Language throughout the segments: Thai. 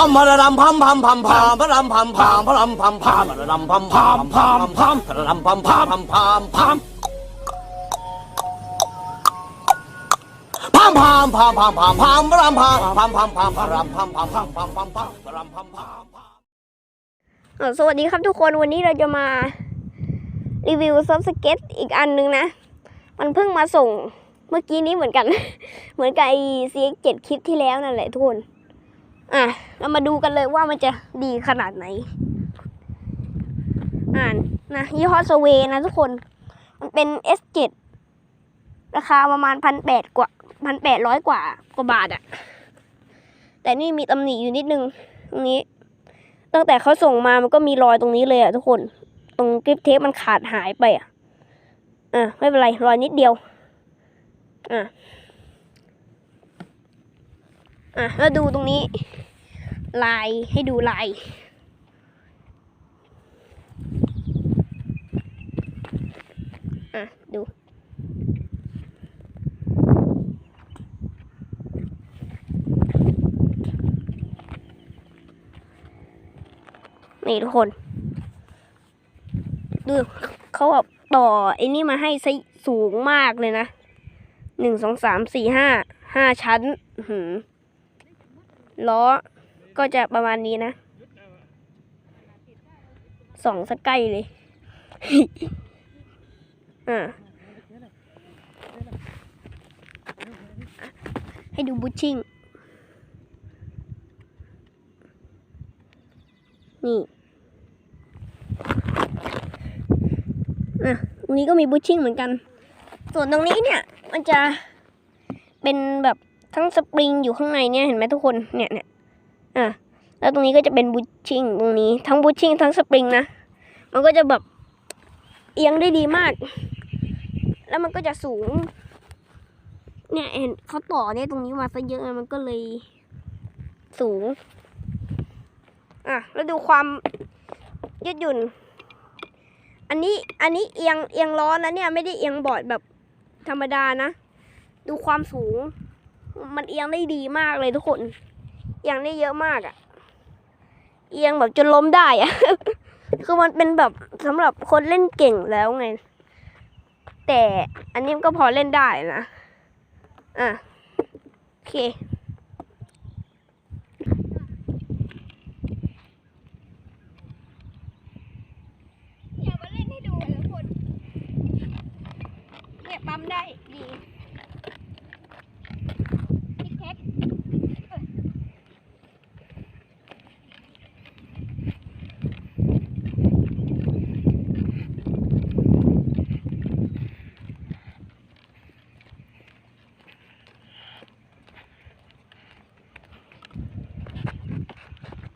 พัมพะระดำพัมพัมพัมพามพะรำพัมพามพะรำพัมพามพะระดำพัมพามพามพามพะระดำพัมพามพัมพามพามพามพามพามพามพามพามพะรำพามพามพามพามพะรำพัมพามพามพามพามพามพะรำพัมพามพามเอ่อสวัสดีครับทุกคนวันนี้เราจะมารีวิวซิร์ฟสเก็ตอีกอันนึงนะ มันเพิ่งมาส่งเมื่อกี้นี้เหมือนกัน เหมือนกับไอซีเจ็ดคลิปที่แล้วนั่นแหละทุกคน อะเรามาดูกันเลยว่ามันจะดีขนาดไหน อ่านนะยี่ห้อสเวนะทุกคน มันเป็น S7 ราคาประมาณพันแปดกว่าพันแปดร้อยกว่ากว่าบาทอะแต่นี่มีตำหนิอยู่นิดนึง ตรงนี้ ตั้งแต่เขาส่งมามันก็มีรอยตรงนี้เลยอะทุกคน ตรงกริปเทปมันขาดหายไปอะอะไม่เป็นไร รอยนิดเดียว อะ อะแล้วดูตรงนี้ ลายให้ดูลายอะดูนี่ทุกคน ดูเขาแบบต่อไอ้นี่มาให้ซสูงมากเลยนะหนึ่งสองสามสี่ห้าห้าชั้น หือ ล้อก็จะประมาณนี้นะสองสกใกล้เลย อ่าให้ดูบูชชิ่ง นี่อะตรงนี้ก็มีบูชชิ่งเหมือนกัน ส่วนตรงนี้เนี่ย มันจะเป็นแบบ ทั้งสปริงอยู่ข้างในเนี่ยเห็นไหมทุกคนเนี่ยเนี่ยอะแล้วตรงนี้ก็จะเป็นบูชชิ่งตรงนี้ทั้งบูชชิ่งทั้งสปริงนะมันก็จะแบบเอียงได้ดีมาก แล้วมันก็จะสูง เนี่ยเห็นเขาต่อเนี่ยตรงนี้มาซะเยอะมันก็เลยสูงอะแล้วดูความยืดหยุ่น อันนี้อันนี้เอียงเอียงล้อนะเนี่ยไม่ได้เอียงบอร์ดแบบธรรมดานะ ดูความสูง มันเอียงได้ดีมากเลยทุกคนเอียงได้เยอะมากอะเอียงแบบจนล้มได้อะคือมันเป็นแบบสำหรับคนเล่นเก่งแล้วไง แต่อันนี้ก็พอเล่นได้นะ อะ โอเคอย่ามาเล่นให้ดูทุกคนเนี่ยปั๊มได้ดีทิกแท็กเอ้ย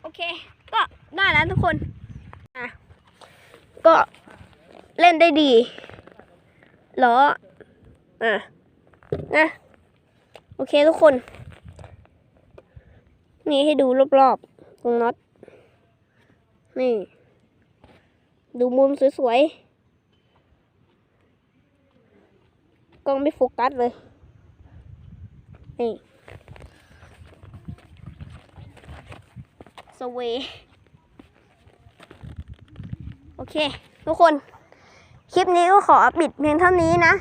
โอ เค ก็ได้แล้วทุกคนอะก็เล่นได้ดีล้ออะนะโอเคทุกคน นี่ให้ดูรอบๆตรงน็อตนี่ ดูมุมสวยๆ กล้องไม่โฟกัสเลย นี่ สเวโอเค ทุกคน คลิปนี้ก็ขอปิดเพียงเท่านี้นะ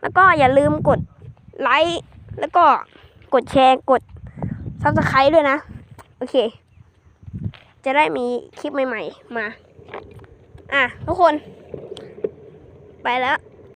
แล้วก็อย่าลืมกดไลค์แล้วก็กดแชร์กดซับสไครต์ด้วยนะ โอเค จะได้มีคลิปใหม่ ๆ มา อะ ทุกคน ไปแล้ว